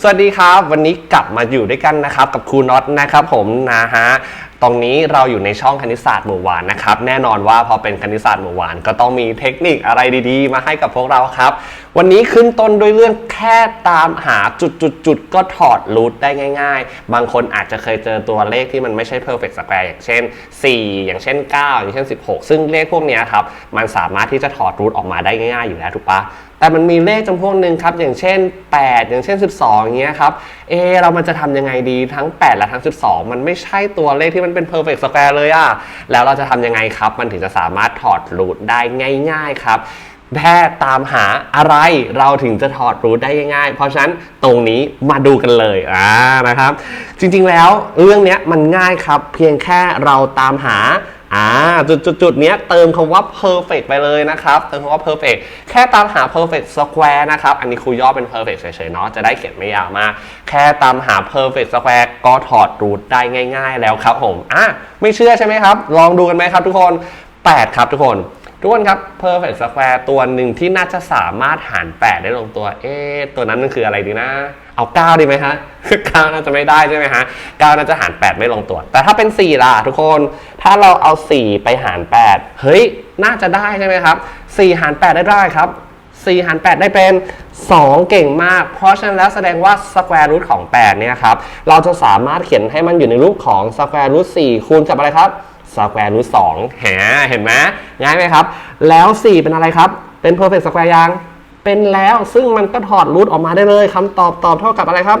สวัสดีครับ วันนี้กลับมาอยู่ด้วยกันนะครับ กับครูน็อตนะครับผมนะฮะตรงนี้เราอยู่ในช่องคณิตศาสตร์หมู่หวานนะครับแน่นอนว่าพอเป็นคณิตศาสตร์หมู่หวาน ก็ต้องมีเทคนิคอะไรดีๆ มาให้กับพวกเราครับ วันนี้ขึ้นต้นด้วยเรื่องแค่ตามหาจุดๆก็ถอดรูทได้ง่าย ๆ บางคนอาจจะเคยเจอตัวเลขที่มันไม่ใช่ perfect square อย่างเช่น 4 อย่างเช่น 9 อย่างเช่น 16 ซึ่งเลขพวกนี้ครับมันสามารถที่จะถอดรูทออกมาได้ง่ายๆอยู่แล้วถูกปะ แต่มันมีเลขจำพวกหนึ่งครับอย่างเช่น 8 อย่างเช่น 12อย่างเงี้ยครับเอเรามันจะทำยังไงดีทั้ง 8 และทั้ง 12 มันไม่ใช่ตัวเลขที่มันเป็น perfect square เลยอะแล้วเราจะทำยังไงครับ มันถึงจะสามารถถอดรูทได้ง่าย ๆครับแค่ตามหาอะไรเราถึงจะถอดรูทได้ง่ายๆ เพราะฉะนั้นตรงนี้มาดูกันเลยอ่านะครับ จริงๆแล้วเรื่องเนี้ยมันง่ายครับ เพียงแค่เราตามหา อ่าจุดจุดจุดเนี้ยเติมคำว่า perfect ไปเลยนะครับ เติมคำว่า perfect แค่ตามหา perfect square นะครับ อันนี้ครูย่อเป็น perfect เฉยๆเนาะ จะได้เขียนไม่ยาวมาก แค่ตามหา perfect square ก็ถอดรูทได้ง่าย ๆ แล้วครับผม อะ ไม่เชื่อใช่ไหมครับ ลองดูกันไหมครับทุกคน 8 ครับทุกคน ทุกคนครับ perfect square ตัวหนึ่งที่น่าจะสามารถหาร 8 ได้ลงตัว เอ๊ะ ตัวนั้นมันคืออะไรดีนะ เอา 9 ดีไหมฮะ 9 น่าจะไม่ได้ใช่ไหมฮะ 9 น่าจะหาร 8 ไม่ลงตัว แต่ถ้าเป็น 4 ล่ะทุกคน ถ้าเราเอา 4 ไปหาร 8 เฮ้ย น่าจะได้ใช่ไหมครับ 4 หาร 8 ได้ได้ครับ 4 หาร 8 ได้เป็น 2 เก่งมาก เพราะฉะนั้นแล้วแสดงว่า square root ของ 8 เนี่ยครับ เราจะสามารถเขียนให้มันอยู่ในรูปของ square root 4คูณกับอะไรครับ square root 2แหเห็นไหมง่ายไหมครับ แล้ว 4 เป็นอะไรครับ เป็น perfect square ยัง เป็นแล้วซึ่งมันก็ถอดรูทออกมาได้เลยคำตอบตอบเท่ากับอะไรครับ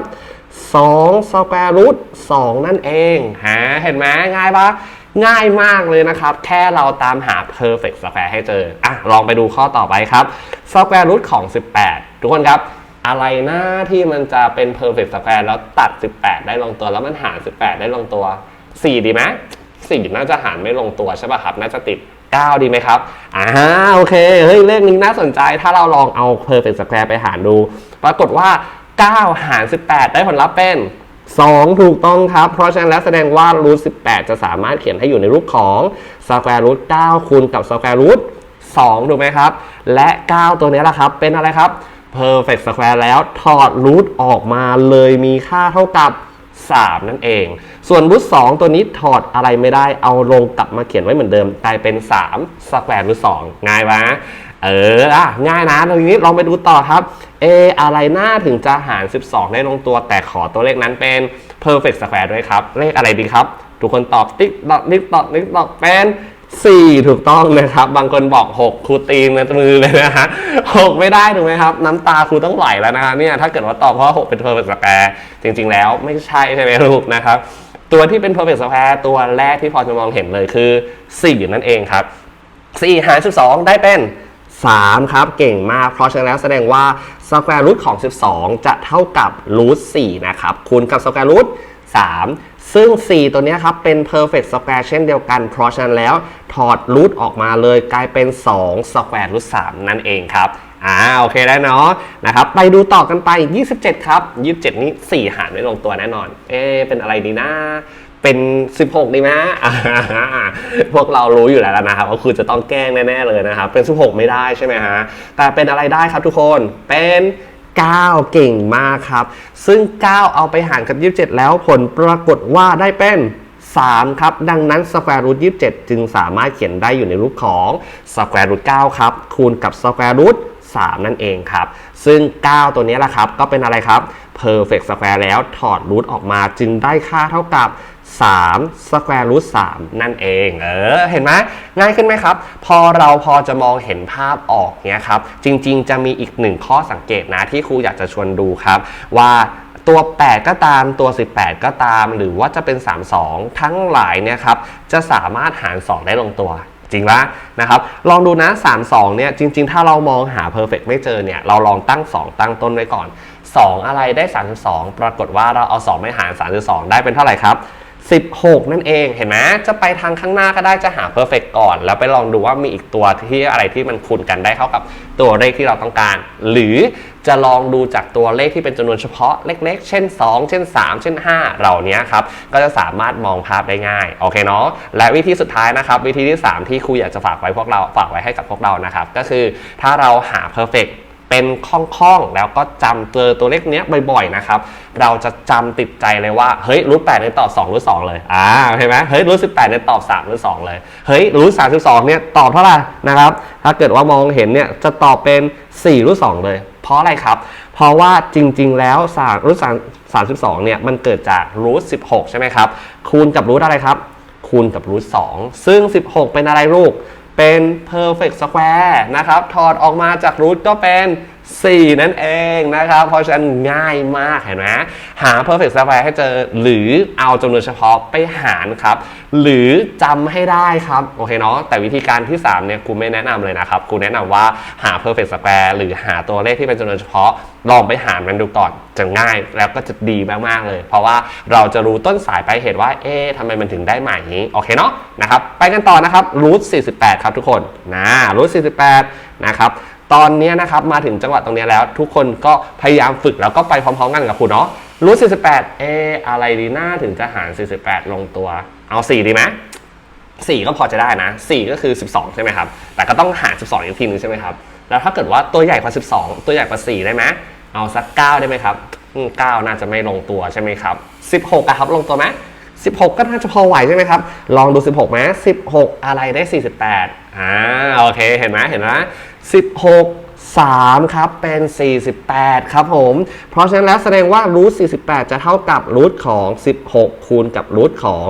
2 square root 2นั่นเองฮะเห็นไหมง่ายปะง่ายมากเลยนะครับ แค่เราตามหา perfect square ให้เจออะลองไปดูข้อต่อไปครับ square root ของ 18 ทุกคนครับ อะไรหน้าที่มันจะเป็น perfect square แล้วตัด 18 ได้ลงตัว แล้วมันหาร 18 ได้ลงตัว 4 ดีไหม 4น่าจะหารไม่ลงตัวใช่ป่ะครับ น่าจะติด 9 ดีไหมครับ อ่าโอเค เฮ้ย เลขนี้น่าสนใจ ถ้าเราลองเอา perfect square ไปหารดู ปรากฏว่า 9 หาร 18 ได้ผลลัพธ์เป็น 2 ถูกต้องครับ เพราะฉะนั้นแล้วแสดงว่า root 18 จะสามารถเขียนให้อยู่ในรูปของ square root 9คูณกับ square root 2ถูกไหมครับ และ 9 ตัวนี้แหละครับ เป็นอะไรครับ perfect square แล้วถอด root ออกมาเลยมีค่าเท่ากับ 3 นั่นเอง ส่วนรูท2ตัวนี้ถอดอะไรไม่ได้เอาลงกลับมาเขียนไว้เหมือนเดิมกลายเป็น3สแควร์รูท2ง่ายปะเอออะง่ายนะตรงนี้ลองไปดูต่อครับ เอ อะไรหน้าถึงจะหาร 12 ได้ลงตัว แต่ขอตัวเลขนั้นเป็น perfect square ด้วยครับ เลขอะไรดีครับ ทุกคนตอบติ๊กตอกติ๊กตอกติ๊กตอกเป็น 4 ถูกต้องนะครับ บางคนบอก 6 ครูตีนมือเลยนะฮะ6ไม่ได้ถูกไหมครับ น้ำตาครูต้องไหลแล้วนะฮะเนี่ยถ้าเกิดว่าตอบเพราะ 6 เป็น perfect square จริง ๆ แล้วไม่ใช่ใช่ไหมลูกนะครับ ตัวที่เป็น perfect square ตัวแรกที่พอจะมองเห็นเลยคือ 4 นั่นเองครับ 4 หาร 12 ได้เป็น 3 ครับ เก่งมาก เพราะฉะนั้นแล้วแสดงว่า square root ของ 12 จะเท่ากับ root 4นะครับคูณกับ square root 3 ซึ่ง 4 ตัวนี้ครับ เป็น perfect square เช่นเดียวกัน เพราะฉะนั้นแล้วถอด root ออกมาเลยกลายเป็น 2 square root 3นั่นเองครับอ่าโอเคได้เนาะนะครับไปดูต่อกันไป 27 ครับ 27 นี้ 4 หารไม่ลงตัวแน่นอน เอ๊เป็นอะไรดีนะเป็น 16 ดีไหมพวกเรารู้อยู่แล้วนะครับก็คือจะต้องแกล้งแน่ๆเลยนะครับ เป็น 16 ไม่ได้ใช่ไหมฮะแต่เป็นอะไรได้ครับทุกคนเป็น 9 เก่งมากครับ ซึ่ง 9 เอาไปหารกับ 27 แล้วผลปรากฏว่าได้เป็น 3 ครับ ดังนั้น square root 27 จึงสามารถเขียนได้อยู่ในรูปของ square root 9ครับ คูณกับ square root 3นั่นเองครับ ซึ่ง 9 ตัวนี้แหละครับ ก็เป็นอะไรครับ perfect square แล้วถอด root ออกมาจึงได้ค่าเท่ากับ 3 square root 3นั่นเอง เออ เห็นไหมง่ายขึ้นไหมครับ พอเราพอจะมองเห็นภาพออกเนี้ยครับ จริง ๆ จะมีอีกหนึ่งข้อสังเกตนะที่ครูอยากจะชวนดูครับ ว่าตัว 8 ก็ตามตัว 18 ก็ตาม หรือว่าจะเป็น 32 ทั้งหลายเนี่ยครับ จะสามารถหาร 2 ได้ลงตัวจริงปะนะครับ ลองดูนะ 32 เนี่ย จริง ๆ ถ้าเรามองหา perfect ไม่เจอเนี่ย เราลองตั้ง 2 ตั้งต้นไว้ก่อน 2 อะไรได้ 32 ปรากฏว่าเราเอา 2 ไม่หาร 32 ได้เป็นเท่าไหร่ครับ 16 นั่นเองเห็นไหมจะไปทางข้างหน้าก็ได้จะหา perfect ก่อน แล้วไปลองดูว่ามีอีกตัวที่อะไรที่มันคูณกันได้เท่ากับตัวเลขที่เราต้องการ หรือจะลองดูจากตัวเลขที่เป็นจำนวนเฉพาะเล็กๆ เช่น 2 เช่น 3 เช่น 5 เหล่านี้ครับ ก็จะสามารถมองภาพได้ง่ายโอเคเนาะและวิธีสุดท้ายนะครับ วิธีที่ 3 ที่ครูอยากจะฝากไว้พวกเราฝากไว้ให้กับพวกเรานะครับ ก็คือถ้าเราหา perfect เป็นคล่องๆ แล้วก็จำเจอตัวเลขเนี้ยบ่อยๆนะครับ เราจะจำติดใจเลยว่า เฮ้ยรูท8เนี่ยตอบ2รูท2เลย อ่าเห็นไหมเฮ้ยรูท18เนี่ยตอบ3รูท2เลย เฮ้ยรูท32เนี่ยตอบเท่าไหร่นะครับ ถ้าเกิดว่ามองเห็นเนี่ยจะตอบเป็น4รูท2เลย เพราะอะไรครับ เพราะว่าจริงๆ แล้ว3รูท32เนี่ยมันเกิดจากรูท16ใช่ไหมครับ คูณกับรูทอะไรครับ คูณกับรูท2ซึ่ง16เป็นอะไรลูก เป็น perfect square นะครับ ถอดออกมาจากรูทก็เป็น 4 นั่นเองนะครับ เพราะฉะนั้นง่ายมากเห็นไหมหา perfect square ให้เจอ หรือเอาจำนวนเฉพาะไปหารครับ หรือจำให้ได้ครับ โอเคเนาะแต่วิธีการที่ 3 เนี่ยครูไม่แนะนำเลยนะครับครูแนะนำว่าหา perfect square หรือหาตัวเลขที่เป็นจำนวนเฉพาะ ลองไปหารมันดูก่อนจะง่ายแล้วก็จะดีมากๆเลย เพราะว่าเราจะรู้ต้นสายปลายเหตุว่า เอ๊ะทำไมมันถึงได้มาอย่างนี้โอเคเนาะนะครับไปกันต่อนะครับรูท48 ครับทุกคนนะรูท48 นะครับ ตอนนี้นะครับมาถึงจังหวะตรงนี้แล้ว ทุกคนก็พยายามฝึกแล้วก็ไปพร้อมๆกันกับครูเนาะรูท48เออะไรดีหน้าถึงจะหาร 48 ลงตัว เอา 4 ดีไหม4ก็พอจะได้นะ 4 ก็คือ 12 ใช่ไหมครับ แต่ก็ต้องหาร 12 อีกทีนึงใช่ไหมครับ แล้วถ้าเกิดว่าตัวใหญ่กว่า 12 ตัวใหญ่กว่า 4 ได้ไหมเอาสัก 9 ได้ไหมครับ9น่าจะไม่ลงตัวใช่ไหมครับ 16อะครับลงตัวไหม16 ก็น่าจะพอไหวใช่ไหมครับ ลองดู 16ไหม16 อะไรได้ 48 อ่าโอเคเห็นไหมเห็นไหม16 3 ครับ เป็น 48 ครับผม เพราะฉะนั้นแล้วแสดงว่ารูท48 จะเท่ากับรูทของ 16 คูณกับรูทของ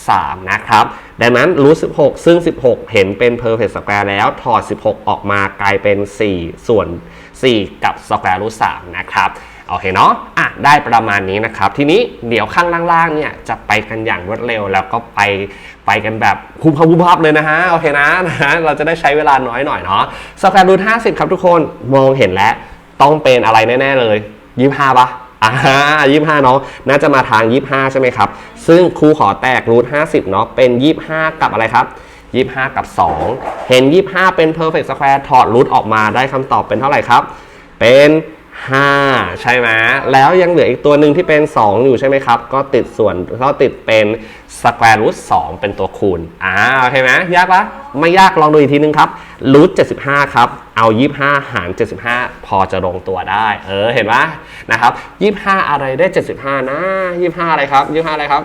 3 นะครับ ดังนั้นรูท16 ซึ่ง 16 เห็นเป็น perfect square แล้ว ถอด 16 ออกมากลายเป็น 4 ส่วน 4 กับ square root 3นะครับโอเคเนาะอะได้ประมาณนี้นะครับ ทีนี้เดี๋ยวข้างล่างๆเนี่ยจะไปกันอย่างรวดเร็ว แล้วก็ไป ไปกันแบบคุมพับคุมพับเลยนะฮะ โอเคนะนะฮะเราจะได้ใช้เวลาน้อยหน่อยเนาะ square root 50ครับทุกคนมองเห็นแล้วต้องเป็นอะไรแน่ ๆ เลย25ปะอ่ายี่ห้าเนาะน่าจะมาทาง25ใช่ไหมครับ ซึ่งครูขอแตกรูท50เนาะเป็น25กับอะไรครับ25กับ2เห็น25เป็น perfect square ถอดรูทออกมาได้คำตอบเป็นเท่าไหร่ครับ เป็น 5 ใช่ไหมแล้วยังเหลืออีกตัวหนึ่งที่เป็น 2 อยู่ใช่ไหมครับ ก็ติดส่วนก็ติดเป็น square root 2เป็นตัวคูณอ่าโอเคไหมยากปะไม่ยากลองดูอีกทีนึงครับ root 75ครับเอา25หาร75พอจะลงตัวได้ เออเห็นไหมนะครับ25อะไรได้75นะ25อะไรครับ25อะไรครับ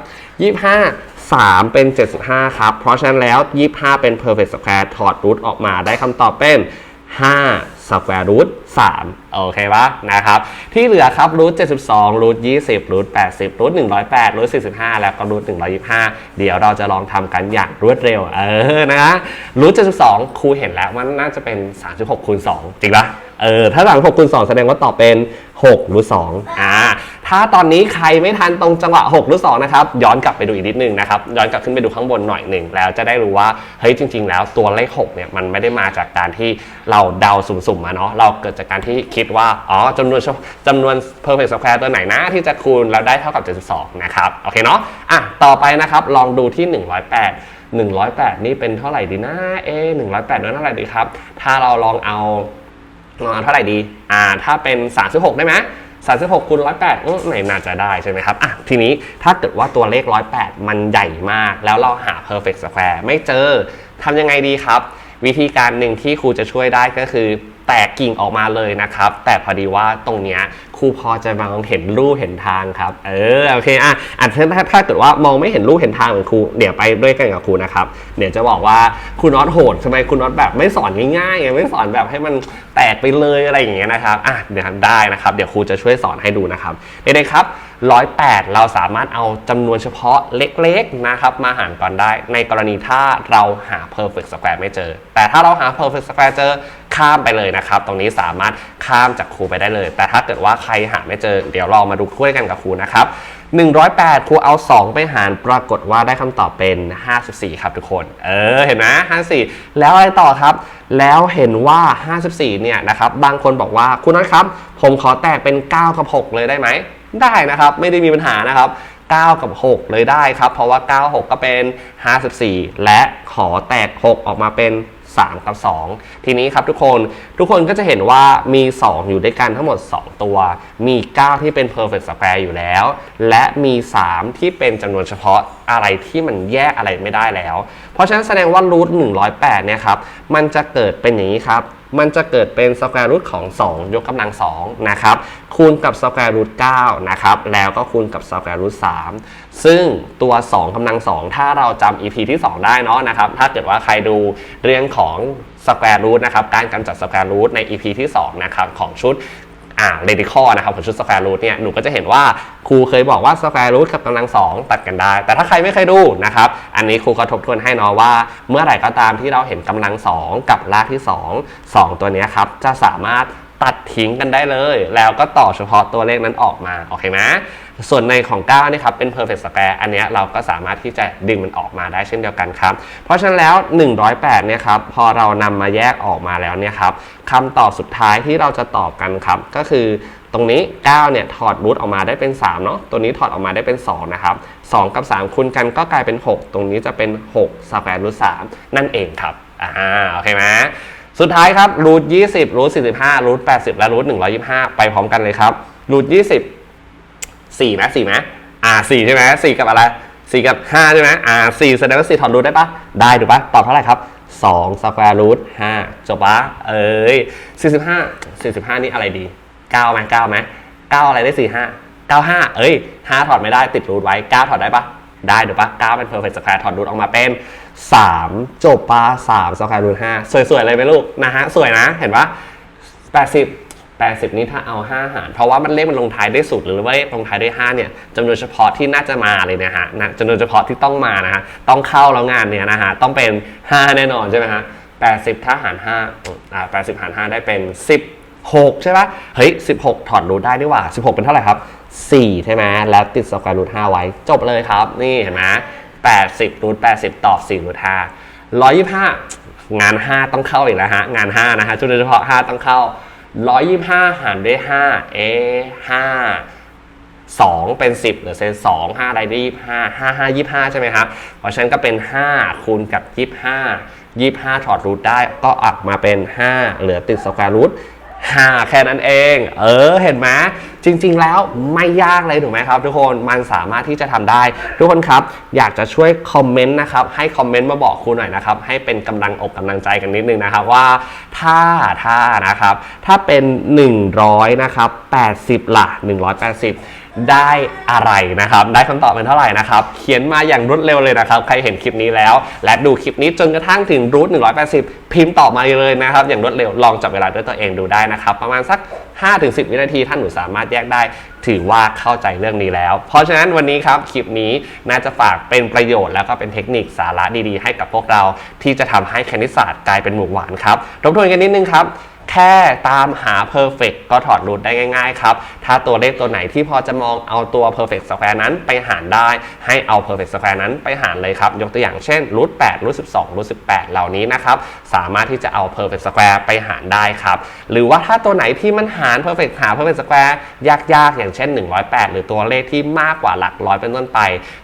25 3เป็น75ครับ เพราะฉะนั้นแล้ว25เป็น perfect square ถอด root ออกมาได้คำตอบเป็น5 square root 3 โอเคปะนะครับ ที่เหลือครับ root 72 root 20 root 80 root 108 root 45 แล้วก็ root 125 เดี๋ยวเราจะลองทำกันอย่างรวดเร็ว เออ นะ root 72 ครูเห็นแล้วมันน่าจะเป็น 36คูณ2จริงปะเออ ถ้า36คูณ2แสดงว่าตอบเป็น6 root 2อ่า ถ้าตอนนี้ใครไม่ทันตรงจังหวะ 6 หรือ 2 นะครับ ย้อนกลับไปดูอีกนิดนึงนะครับ ย้อนกลับขึ้นไปดูข้างบนหน่อยหนึ่งแล้วจะได้รู้ว่า เฮ้ยจริง ๆ แล้วตัวเลข 6 เนี่ย มันไม่ได้มาจากการที่เราเดาสุ่มๆมาเนาะเราเกิดจากการที่คิดว่า อ๋อจำนวนจำนวน perfect square ตัวไหนนะ ที่จะคูณแล้วได้เท่ากับ 72 นะครับโอเคเนาะอะต่อไปนะครับลองดูที่ 108 108 นี่เป็นเท่าไหร่ดีนะเอ108นั้นเท่าไหร่ดีครับ ถ้าเราลองเอาลองเอาเท่าไหร่ดี อ่า ถ้าเป็น 36 ได้ไหม 36คูณ108อื้อไม่น่าจะได้ใช่ไหมครับอะทีนี้ถ้าเกิดว่าตัวเลข 108 มันใหญ่มาก แล้วเราหา perfect square ไม่เจอทำยังไงดีครับ วิธีการหนึ่งที่ครูจะช่วยได้ก็คือ แตกกิ่งออกมาเลยนะครับ แต่พอดีว่าตรงเนี้ยครูพอจะมองเห็นรูเห็นทางครับ เออโอเคอะอะถ้าถ้าเกิดว่ามองไม่เห็นรูเห็นทางเหมือนครูเดี๋ยวไปด้วยกันกับครูนะครับเดี๋ยวจะบอกว่าครูน็อตโหดทำไมครูน็อตแบบไม่สอนง่ายๆไม่สอนแบบให้มันแตกไปเลยอะไรอย่างเงี้ยนะครับอะเดี๋ยวได้นะครับ เดี๋ยวครูจะช่วยสอนให้ดูนะครับเด็กๆครับ 108 เราสามารถเอาจำนวนเฉพาะเล็กๆนะครับมาหารก่อนได้ ในกรณีถ้าเราหา perfect square ไม่เจอ แต่ถ้าเราหา perfect square เจอข้ามไปเลยนะครับ ตรงนี้สามารถข้ามจากครูไปได้เลย แต่ถ้าเกิดว่าใครหาไม่เจอ เดี๋ยวเรามาดูช่วยกันกับครูนะครับ 108 ครูเอา 2 ไปหารปรากฏว่าได้คำตอบเป็น 54 ครับทุกคน เออ เห็นไหม54 แล้วอะไรต่อครับ แล้วเห็นว่า 54 เนี่ยนะครับ บางคนบอกว่า คุณนัทครับ ผมขอแตกเป็น 9 กับ 6 เลยได้ไหม ได้นะครับ ไม่ได้มีปัญหานะครับ 9 กับ 6 เลยได้ครับ เพราะว่า 9 6 ก็เป็น 54 และขอแตก 6 ออกมาเป็น 3 กับ 2 ทีนี้ครับทุกคนทุกคนก็จะเห็นว่ามี 2 อยู่ด้วยกันทั้งหมด 2 ตัว มี 9 ที่เป็น perfect square อยู่แล้ว และมี 3 ที่เป็นจำนวนเฉพาะอะไรที่มันแยกอะไรไม่ได้แล้ว เพราะฉะนั้นแสดงว่ารูท108เนี่ยครับมันจะเกิดเป็นอย่างนี้ครับ มันจะเกิดเป็นสแควร์รูทของ 2 ยกกำลัง2นะครับคูณกับสแควร์รูท9นะครับแล้วก็คูณกับสแควร์รูท3ซึ่งตัว 2กำลัง2ถ้าเราจำ EP ที่ 2 ได้เนาะนะครับถ้าเกิดว่าใครดูเรื่องของสแควร์รูทนะครับการกำจัดสแควร์รูทใน EP ที่2นะครับของชุด อ่าเรดิคอนะครับของชุดสแควร์รูทเนี่ยหนูก็จะเห็นว่าครูเคยบอกว่าสแควร์รูทกับกำลังสองตัดกันได้ แต่ถ้าใครไม่เคยดูนะครับ อันนี้ครูก็ทบทวนให้นอว่า เมื่อไหร่ก็ตามที่เราเห็นกำลังสองกับรากที่ 2 2 ตัวนี้ครับจะสามารถ ตัดทิ้งกันได้เลย แล้วก็ต่อเฉพาะตัวเลขนั้นออกมาโอเคไหมส่วนในของ9นี่ครับเป็น perfect square อันนี้เราก็สามารถที่จะดึงมันออกมาได้เช่นเดียวกันครับ เพราะฉะนั้นแล้ว 108เนี่ยครับพอเรานำมาแยกออกมาแล้วเนี่ยครับคำตอบสุดท้ายที่เราจะตอบกันครับ ก็คือตรงนี้9เนี่ยถอดรูทออกมาได้เป็น3เนาะตัวนี้ถอดออกมาได้เป็น2นะครับ2กับ 3คูณกันก็กลายเป็น 6 ตรงนี้จะเป็น6สแควร์รูท3นั่นเองครับอ่าโอเคไหม สุดท้ายครับรูทยี่สิบรูทสี่สิบห้ารูทแปดสิบและรูทหนึ่งร้อยี่ห้าไปพร้อมกันเลยครับรูทยี่สิบสี่ไหมสี่ไหมอ่าสี่ใช่ไหมสี่กับอะไรสี่กับห้าใช่ไหมอ่าสี่แสดงว่าสี่ถอนรูทได้ปะได้ถูกปะตอบเท่าไหร่ครับสองสแควร์รูทห้าจบปะเอ้ยสี่สิบห้าสี่สิบห้านี่อะไรดีเก้าไหมเก้าไหมเก้าอะไรได้สี่ห้าเก้าห้าเอ้ยห้าถอดไม่ได้ติดรูทไว้เก้าถอดได้ปะได้ถูกปะเก้าเป็นเพอร์เฟกต์สแควร์ถอดรูทออกมาเป็น 3 จบปะ3 square root 5สวยๆเลยไหมลูกนะฮะ สวยนะ เห็นปะ80 80 นี่ถ้าเอา 5 หาร เพราะว่ามันเลขมันลงท้ายด้วยศูนย์หรือว่าเลขลงท้ายด้วย 5 เนี่ยจำนวนเฉพาะที่น่าจะมาเลยนะฮะนะจำนวนเฉพาะที่ต้องมานะฮะต้องเข้าแล้วงานเนี่ยนะฮะต้องเป็น 5 แน่นอนใช่ไหมฮะ80 ถ้าหาร5อ่า80 หาร 5 ได้เป็น10 6ใช่ปะเฮ้ย 16 ถอดรูทได้นี่หว่า 16 เป็นเท่าไหร่ครับ 4 ใช่ไหมแล้วติดสแควร์รูท5ไว้ จบเลยครับ นี่เห็นไหม 80รูท80 ตอบ4รูท5 125 งาน 5 ต้องเข้าอีกแล้วฮะ งาน 5 นะฮะจุดโดยเฉพาะ 5 ต้องเข้า 125 หารด้วย 5 เอ 5 2 เป็น 10เหลือเศษ2 5อะไรได้25 5 5 25 ใช่ไหมครับ เพราะฉะนั้นก็เป็น 5 คูณกับ 25 25 ถอดรูทได้ก็ออกมาเป็น 5 เหลือติดสแควร์รูท 5แค่นั้นเอง เออเห็นไหมจริง ๆ แล้วไม่ยากเลยถูกไหมครับ ทุกคนมันสามารถที่จะทำได้ ทุกคนครับ อยากจะช่วยคอมเมนต์นะครับให้คอมเมนต์มาบอกครูหน่อยนะครับ ให้เป็นกำลังอกกำลังใจกันนิดนึงนะครับว่าถ้าถ้านะครับ ถ้าเป็น 100นะครับ80ล่ะ180 ได้อะไรนะครับ ได้คำตอบเป็นเท่าไหร่นะครับ เขียนมาอย่างรวดเร็วเลยนะครับ ใครเห็นคลิปนี้แล้ว และดูคลิปนี้จนกระทั่งถึงรูท180 พิมพ์ตอบมาเลยนะครับ อย่างรวดเร็วลองจับเวลาด้วยตัวเองดูได้นะครับ ประมาณสัก 5-10 วินาทีท่านหนูสามารถแยกได้ถือว่าเข้าใจเรื่องนี้แล้ว เพราะฉะนั้นวันนี้ครับคลิปนี้น่าจะฝากเป็นประโยชน์แล้วก็เป็นเทคนิคสาระดีๆ ให้กับพวกเรา ที่จะทำให้คณิตศาสตร์กลายเป็นหมู่หวานครับทบทวนกันนิดนึงครับ แค่ตามหา perfect ก็ถอดรูทได้ง่ายๆครับ ถ้าตัวเลขตัวไหนที่พอจะมองเอาตัว perfect square นั้นไปหารได้ ให้เอา perfect square นั้นไปหารเลยครับ ยกตัวอย่างเช่นรูท8รูท12รูท18เหล่านี้นะครับ สามารถที่จะเอา perfect square ไปหารได้ครับ หรือว่าถ้าตัวไหนที่มันหาร perfect หา perfect square ยากๆ อย่างเช่น 108 หรือตัวเลขที่มากกว่าหลักร้อยเป็นต้นไป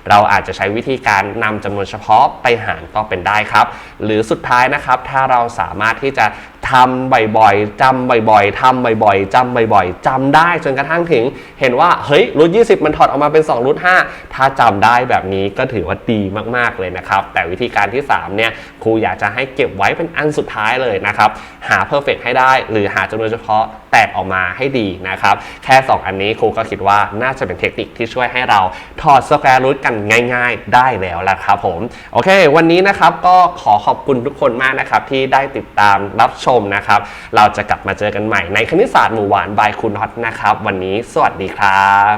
เราอาจจะใช้วิธีการนำจำนวนเฉพาะไปหารก็เป็นได้ครับ หรือสุดท้ายนะครับ ถ้าเราสามารถที่จะทำบ่อยๆจำบ่อยๆทำบ่อยๆจำบ่อยๆจำได้จนกระทั่งถึง เห็นว่าเฮ้ยรูท20มันถอดออกมาเป็น2รูท5ถ้าจำได้แบบนี้ก็ถือว่าดีมากๆเลยนะครับ แต่วิธีการที่ 3 เนี่ยครูอยากจะให้เก็บไว้เป็นอันสุดท้ายเลยนะครับ หา perfect ให้ได้ หรือหาจำนวนเฉพาะแตกออกมาให้ดีนะครับ แค่ 2 อันนี้ครูก็คิดว่าน่าจะเป็นเทคนิคที่ช่วยให้เราถอดสแควร์รูทกันง่าย ๆ ได้แล้วล่ะครับผมโอเค วันนี้นะครับก็ขอขอบคุณทุกคนมากนะครับที่ได้ติดตามรับชมนะครับ เราจะกลับมาเจอกันใหม่ในคณิตศาสตร์หมู่หวานบายคุณฮอตนะครับ วันนี้สวัสดีครับ